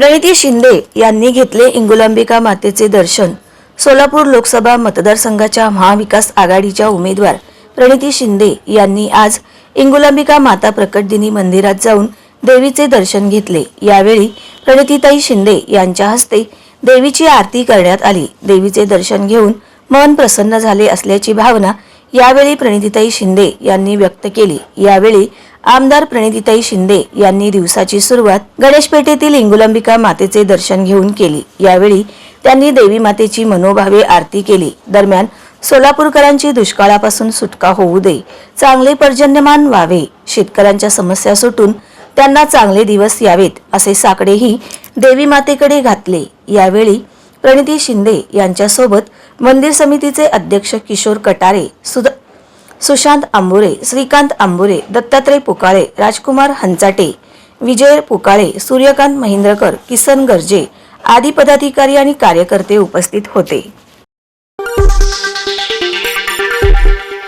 प्रणिती शिंदे यांनी घेतले इंगुलांबिका मातेचे दर्शन. सोलापूर लोकसभा मतदारसंघाच्या महाविकास आघाडीच्या उमेदवार प्रणिती शिंदे यांनी आज इंगुलांबिका माता प्रकटदिनी मंदिरात जाऊन देवीचे दर्शन घेतले. यावेळी प्रणितीताई शिंदे यांच्या हस्ते देवीची आरती करण्यात आली. देवीचे दर्शन घेऊन मन प्रसन्न झाले असल्याची भावना यावेळी प्रणितीताई शिंदे यांनी व्यक्त केली. यावेळी आमदार प्रणितीताई शिंदे यांनी दिवसाची सुरुवात गणेशपेठेतील इंगुलंबिका मातेचे दर्शन घेऊन केली. यावेळी त्यांनी देवी मातेची मनोभावे आरती केली. दरम्यान सोलापूरकरांची दुष्काळापासून सुटका होऊ दे चांगले पर्जन्यमान व्हावे शेतकऱ्यांच्या समस्या सुटून त्यांना चांगले दिवस यावेत असे साकडेही देवी मातेकडे घातले. यावेळी प्रणिती शिंदे यांच्यासोबत मंदिर समितीचे अध्यक्ष किशोर कटारे सुद सुशांत आंबोरे श्रीकांत आंबोरे दत्तात्रय पुकाळे राजकुमार हंचाटे विजय पुकाळे सूर्यकांत महिंद्रकर किसन गर्जे आदी पदाधिकारी आणि कार्यकर्ते उपस्थित होते.